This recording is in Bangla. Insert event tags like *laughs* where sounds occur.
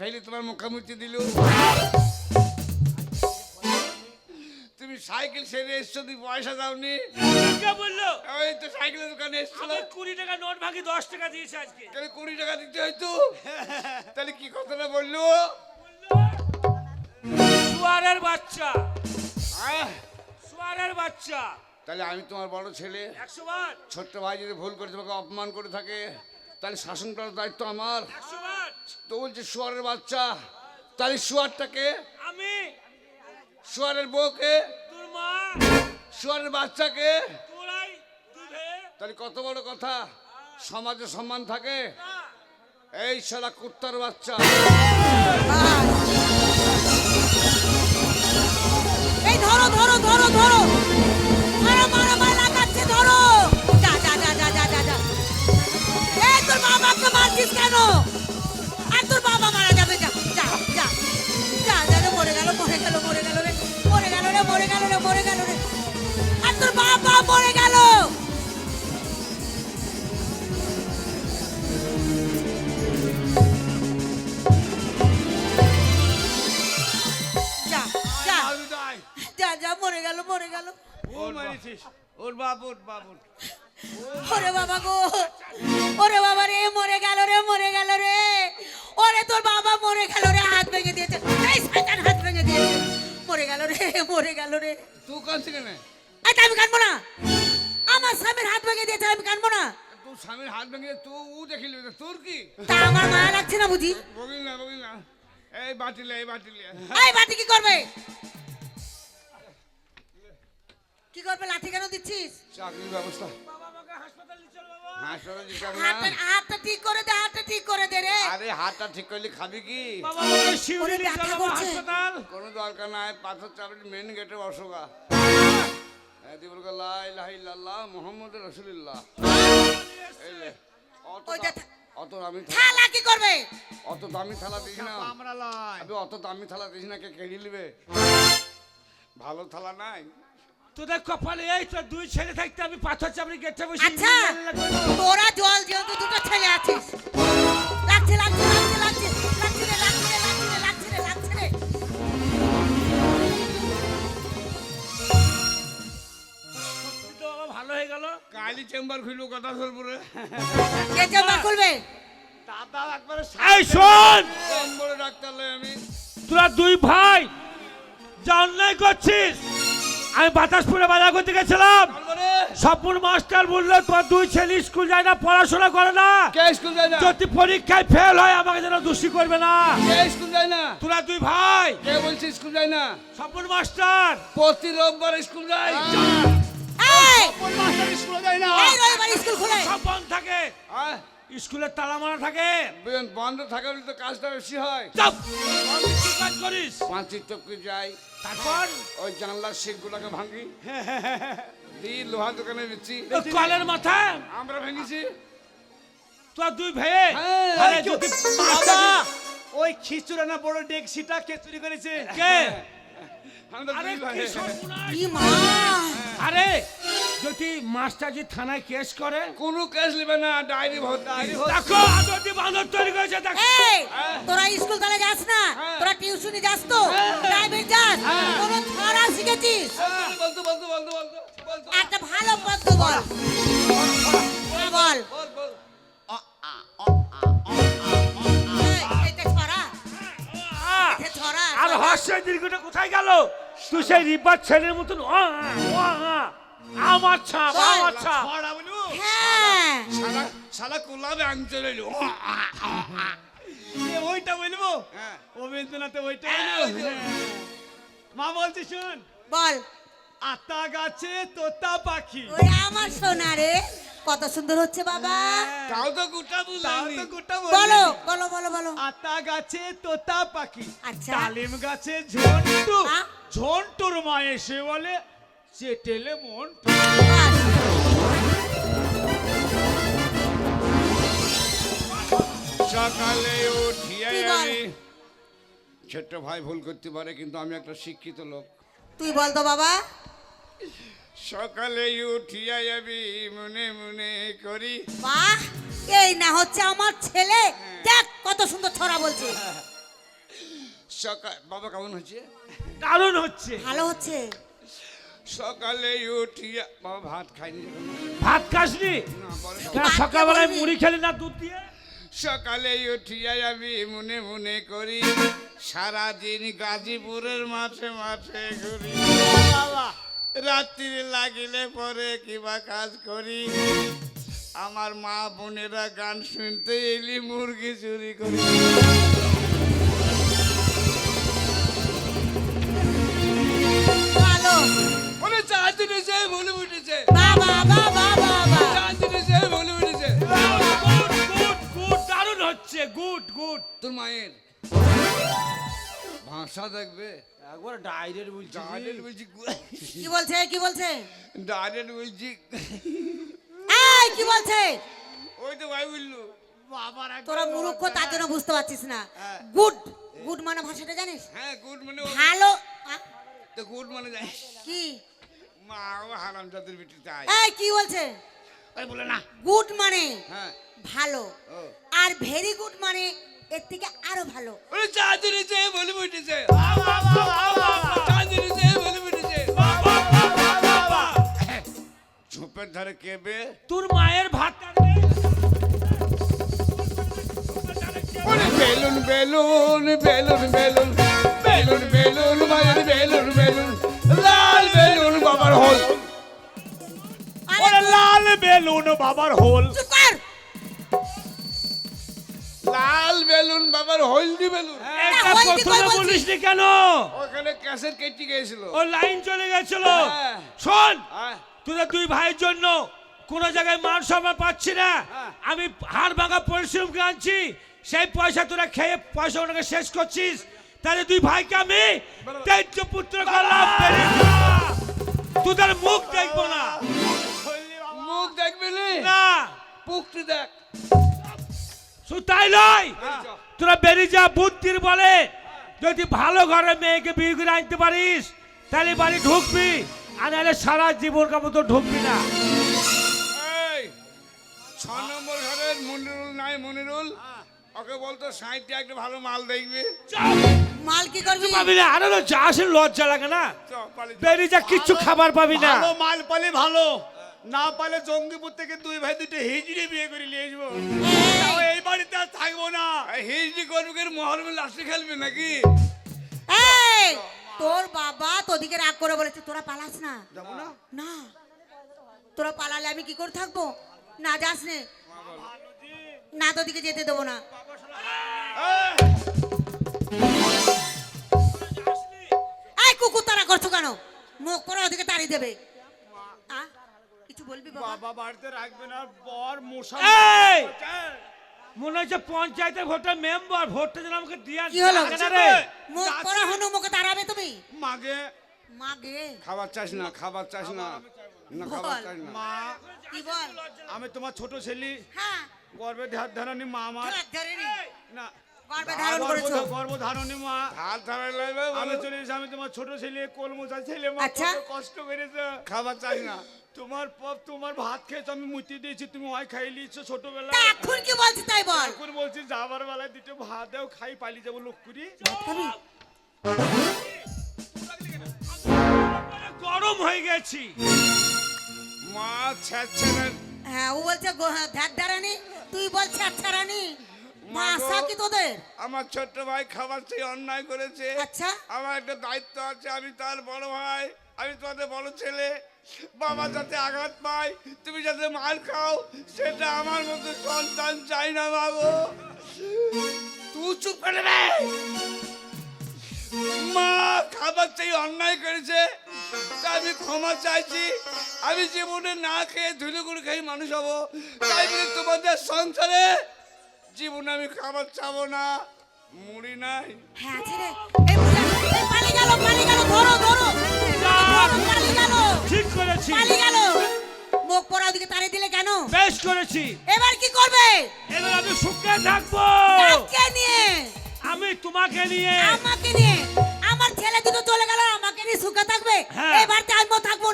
ফেলি তোমার মুখামুখি দিল। তুমি সাইকেল সেরে এসছো তুমি পয়সা দাওনি। কে বলল? ওই তো সাইকেলের দোকানে এসছিল। আমি কুড়ি টাকা নোট ভাগি দশ টাকা দিয়েছি আজকে। তাহলে কুড়ি টাকা দিতে হয়তো তাহলে কি কথাটা বলল? সুয়ারের বাচ্চা। আহ, বাচ্চা। তাহলে আমি তোমার বড় ছেলে। একশো বার। ছোট্ট ভাই যদি ভুল করে তোমাকে অপমান করে থাকে তাহলে শাসন করার দায়িত্ব আমার। একশো তো বলছে শুয়ারের বাচ্চা তাহলে শুয়ারটাকে আমি শুয়ারের বউকে তোর শুয়ারের বাচ্চাকে তাহলে কত বড় কথা? সমাজে সম্মান থাকে? এই সারা কুত্তার বাচ্চা। এই ধরো ধরো ধরো ধরো। বাপ ওর বাপ ওর। ওরে বাবা গো! ওরে বাবা রে মরে গেল রে মরে গেল রে! ওরে তোর বাবা মরে গেল রে হাত ভেঙে দিয়েছে। এই শয়তান হাত ভেঙে দিয়েছে। মরে গেল রে মরে গেল রে। তুই কাঁদছি কেন এই আমি কানবো না। আমার স্বামীর হাত ভেঙে দিয়েছে আমি কানবো না। তোর স্বামীর হাত ভেঙে তুই উ দেখিলি তো, তোর কি? তা আমার মায়া লাগছে না বুঝি? বগিল না বগিল না। এই বাটিলে এই বাটিলে এই বাটি কি করবে? কি করবে লাঠি কেন দিচ্ছিস? চাকরির ব্যবস্থা। হাতটা ঠিক করে দে হাতটা ঠিক করে দে রে। আরে হাতটা ঠিক করলে খাবি কি? কোনো দরকার নাই পাথর চাপড়ি মেন গেটে মুহাম্মদ রাসূলুল্লাহ। অত দামি থালা কি করবে? অত দামি থালা দিস না। আমরা অত দামি থালা দিস না কে কেড়ে নিবে? ভালো থালা নাই। তোদের কপালে এই তো দুই ছেলে থাকতে আমি পাথর চাপড়ি গেটে বসে আচ্ছা তোরা জল যেহেতু দুটো ছেলে আছিস। লাগছে লাগছে লাগছে লাগছে লাগছে রে লাগছে রে লাগছে রে লাগছে রে তো বাবা ভালো হয়ে গেল। কালি চেম্বার খুলবো কথা সরপুরে কে জামা খুলবে? দাদা একবারে এই শোন! বড় ডাক্তার লই আমি তোরা দুই ভাই যা অন্যায় করছিস। আমি বাতাসপুরে বাজার করতে গেছিলাম। স্বপ্ন মাস্টার বলল তোমার দুই ছেলে স্কুল যায় না পড়াশোনা করে না। কে স্কুল যায় না? যদি পরীক্ষায় ফেল হয় আমাকে যেন দোষী করবে না। কে স্কুল যায় না? তোরা দুই ভাই। কে বলছে স্কুল যায় না? স্বপ্ন মাস্টার। প্রতি রোববার স্কুল যায়। মাস্টার স্কুলে যায় না। রবিবার স্কুল খুলে। সব বন্ধ থাকে। স্কুলের তালা মারা থাকে। বন্ধ থাকা বলে তো কাজটা বেশি হয়। কাজ করিস? পাঁচির টপকে যাই। তারপর? ওই জানলার শিখগুলোকে ভাঙি। *laughs* দি লোহার দোকানে দিচ্ছি কলের মাথা? আমরা ভেঙেছি। তোরা দুই ভাই? হ্যাঁ, আরে যদি বাবা ওই খিচুড়ি না বড় ডেকসিটা কে চুরি করেছে? কে? আমরা আরে কি সর্বনাশ। কি যদি মাস্টারজি থানায় কেস করে? কোনো কেস নেবে না ডায়েরি ভর্তি দেখো আদরটি বাঁদর তৈরি করেছে দেখো। এই তোরা স্কুল তাহলে যাস না? হ্যাঁ। তোরা টিউশনি যাস তো? প্রাইভেট যাস? কোন ছড়া শিখেছিস? বলতো বলতো বলতো বলতো একটা ভালো পদ্য বল। হ্যাঁ, বল বল আর। হর্ষের দীর্ঘটা কোথায় গেল? তুই সেই রিবার ছেলের মতন ও, আ, ও, আ, আমার ছাপ আমার ছাপ ছড়া বলু। হ্যাঁ। শালা শালা কোলাবে আনতে রইল ওইটা বলব? হ্যাঁ। রবীন্দ্রনাথে ওইটা মা বলছি শুন। বল। আতা গাছে তোতা পাখি। ওরে আমার সোনা রে কত সুন্দর হচ্ছে বাবা। তাও তো গোটা তাও বুঝলাম তো গোটা বলো বলো বলো বলো। আতা গাছে তোতা পাখি। আচ্ছা। ডালিম গাছে ঝন্টু। হ্যাঁ? ঝন্টুর মা এসে বলে চেটেলে মন বাস। সকালে উঠিয়ে? আমি ছোট্ট ভাই ভুল করতে পারে কিন্তু আমি একটা শিক্ষিত লোক। তুই বল তো বাবা। সকালে উঠিয়া আমি মনে মনে করি বাহ এই না হচ্ছে আমার ছেলে। দেখ কত সুন্দর ছড়া বলছে। সকাল বাবা কেমন হচ্ছে? দারুণ হচ্ছে। ভালো হচ্ছে? সকালে উঠিয়া বাবা ভাত খাইনি। ভাত খাসনি? না সকালবেলায় মুড়ি খেলি না দুধ দিয়ে? সকালে উঠিয়া আমি মনে মনে করি সারাদিন গাজীপুরের মাঠে মাঠে ঘুরি। রাত্রি লাগিলে পরে কিবা কাজ করি? আমার মা বোনেরা গান শুনতে এলি মুরগি চুরি করি। তোর মায়ের? ভাষা দেখবে। একবার ডাইরেক্ট বলছি ডাইরেক্ট বলছি কি বলছে? কি বলছে? ডাইরেক্ট বলছি। এই কি বলছে? ওই তো ভাই বলল। বাবার তোরা মূর্খ তার জন্য বুঝতে পারছিস না। গুড গুড মানে ভাষাটা জানিস? হ্যাঁ গুড মানে ভালো তো গুড মানে জানিস। কি? মা ও হারাম জাতের বিটি তাই। এই কি বলছে? ওই বলে না। গুড মানে হ্যাঁ। ভালো। ও। আর ভেরি গুড মানে এর থেকে আরও ভালো উঠেছে বলে উঠেছে ঝোপের ধারে কেবে তোর মায়ের ভাত balloon balloon balloon balloon balloon balloon মায়ের বেলুন বেলুন লাল বেলুন বাবার হল আরে লাল বেলুন বাবার হোল লাল বেলুন বাবার হলদি বেলুন। কই প্রথমে বলছিস? বলিসনি কেন? ওখানে ক্যাসেট কেটে গিয়েছিল। ও লাইন চলে গেছিল। হ্যাঁ। শোন হ্যাঁ। তোদের দুই ভাইয়ের জন্য কোন জায়গায় মান সম্মান পাচ্ছি না। হ্যাঁ। আমি হাড় ভাঙা পরিশ্রম আনছি সেই পয়সা তোরা খেয়ে পয়সা ওনাকে শেষ করছিস। তাহলে দুই ভাইকে আমি তেজ্য পুত্র করলাম। তোদের মুখ দেখব না। মুখ দেখবি নি? না। পুকটি দেখ। শুধু তাই নয়। তোরা বেরিয়ে যা বুদ্ধির বলে। যদি ভালো ঘরে মেয়েকে বিয়ে করে আনতে পারিস তাহলে বাড়ি ঢুকবি আর নাহলে সারা জীবন কাপড় তো ঢুকবি না। এই ছ নম্বর ঘরের মনিরুল নাই মনিরুল। ওকে বলতো সাইডে একটা ভালো মাল দেখবি। মাল কি করবি? পাবি না। আরও যা আসে লজ্জা লাগে না। যা। বেরিয়ে যা কিচ্ছু খাবার পাবি না। ভালো মাল পালে ভালো। না পালে জঙ্গিপুর থেকে দুই ভাই দুটো হিজড়ি বিয়ে করে নিয়ে আসব তাও এই বাড়িতে আর থাকব না এই হিজড়ি করবি করে মহরমে লাস্টে খেলবি নাকি? এই তোর বাবা তোদিকে রাগ করে বলেছে তোরা পালাস না। যাব না? না। তোরা পালালে আমি কি করে থাকব? না যাস নে। না তোদিকে যেতে দেবো না। এই কুকুর তারা করছ কেন? মুখ করে ওদিকে তাড়ি দেবে। আ? কিছু বলবি বাবা? বাবা বাড়িতে রাখবে না বর মশা এই! মনে হচ্ছে পঞ্চায়েতের ভোটের মেম্বার ভোটটা যেন আমাকে দিয়ে কি হলো? মুখ করে হনু মুখে তাড়াবে তুমি? মাগে। মা গে খাবার চাস না খাবার চাস না। না খাবার চাস না। মা কি বল? আমি তোমার ছোট ছেলে। হ্যাঁ। গর্বে ধার ধারণী মা আমার। না। গর্ভে ধারণ করেছ? গর্ব ধারণী মা। হাত ধরাই আমি চলে আমি তোমার ছোট ছেলে কোলমোচা ছেলে মা আচ্ছা। কষ্ট করেছে। খাবার চাস না। তোমার পপ তোমার ভাত খেয়েছো আমি মুতি দিয়েছি তুমি ওই খাই লিয়েছো তা ছোটবেলায় এখন কি বলছিস তাই বল? এখন বলছি যাবার বেলায় দুটো ভাত দাও খাই পালিয়ে যাব লোক করি গরম হয়ে গেছি। মা ছাড়ছে হ্যাঁ ও বলছে ধ্যাত ধারানি তুই মা গো। কি তোদের? আমার ছোট্ট ভাই খাবার চেয়ে অন্যায় করেছে। আচ্ছা। আমার একটা দায়িত্ব আছে আমি তার বড় ভাই আমি তোমাদের বড় ছেলে। বাবা যাতে আঘাত পায়, তুমি যাতে মার খাও, সেটা আমার মতো সন্তান চাই না বাবু। তুই চুপ করে মা খাবার চেয়ে অন্যায় করেছে আমি ক্ষমা চাইছি। আমি জীবনে না খেয়ে ধুলো করে খেয়ে মানুষ হব, তাই বলে তোমাদের সংসারে জীবনে আমি খাবার চাবো না, মুড়ি নাই। হ্যাঁ কেন? বেশ করেছি। এবার কি করবে? এবার আমি সুখে থাকব। কাকে নিয়ে? আমি তোমাকে নিয়ে। আমাকে নিয়ে। আমার ছেলে দুটো চলে গেল আমাকে নিয়ে সুখে থাকবে? এবার এবার আমিও থাকব